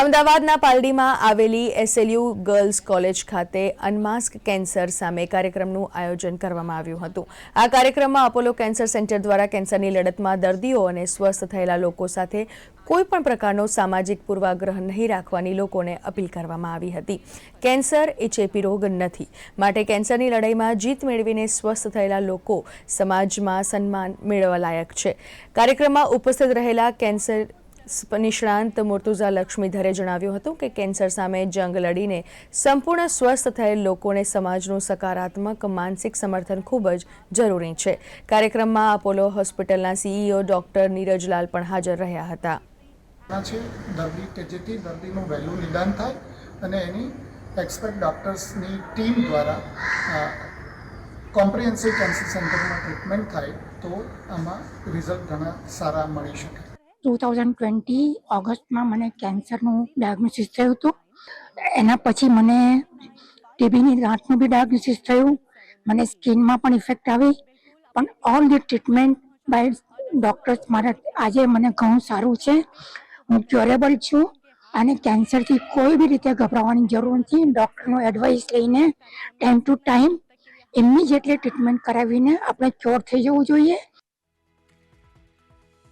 અમદાવાદના પાલડીમાં આવેલી એસએલયુ ગર્લ્સ કોલેજ ખાતે અનમાસ્ક કેન્સર સામે કાર્યક્રમનું આયોજન કરવામાં આવ્યું હતું. આ કાર્યક્રમમાં અપોલો કેન્સર સેન્ટર દ્વારા કેન્સરની લડતમાં દર્દીઓ અને સ્વસ્થ થયેલા લોકો સાથે કોઈપણ પ્રકારનો સામાજિક પૂર્વાગ્રહ નહીં રાખવાની લોકોને અપીલ કરવામાં આવી હતી. કેન્સર એ ચેપી રોગ નથી. માટે કેન્સરની લડાઈમાં જીત મેળવીને સ્વસ્થ થયેલા લોકો સમાજમાં સન્માન મેળવવા લાયક છે. કાર્યક્રમમાં ઉપસ્થિત રહેલા કેન્સર નિષ્ણાંત મુર્તુઝા લક્ષ્મીધરે જણાવ્યું હતું કે કેન્સર સામે જંગ લડીને સંપૂર્ણ સ્વસ્થ થયેલ લોકોને સમાજનું સકારાત્મક માનસિક સમર્થન ખૂબ જ જરૂરી છે. કાર્યક્રમમાં અપોલો હોસ્પિટલના સીઈઓ ડોક્ટર નીરજલાલ પણ હાજર રહ્યા હતા. છે દર્દી કે જેથી દર્દીનું વહેલું નિદાન થાય અને એની એક્સપર્ટ ડોક્ટર્સની ટીમ દ્વારા કોમ્પ્રિહેન્સિવ કેન્સર સેન્ટરમાં ટ્રીટમેન્ટ થાય તો આમાં રિઝલ્ટ ઘણા સારા મળી શકે. ટુ થાઉઝન્ડ ટ્વેન્ટી ઓગસ્ટમાં મને કેન્સરનું ડાયગ્નોસિસ થયું હતું. એના પછી મને ટીબીની ગાંઠનું બી ડાયગ્નોસિસ થયું. મને સ્કિનમાં પણ ઇફેક્ટ આવી. પણ all the treatment by doctors મારા આજે મને ઘણું સારું છે. હું ક્યોરેબલ છું અને કેન્સરથી કોઈ બી રીતે ગભરાવાની જરૂર નથી. ડૉક્ટરનો એડવાઇસ લઈને ટાઈમ ટુ ટાઈમ એમની જેટલી ટ્રીટમેન્ટ કરાવીને આપણે ક્યોર થઈ જવું જોઈએ.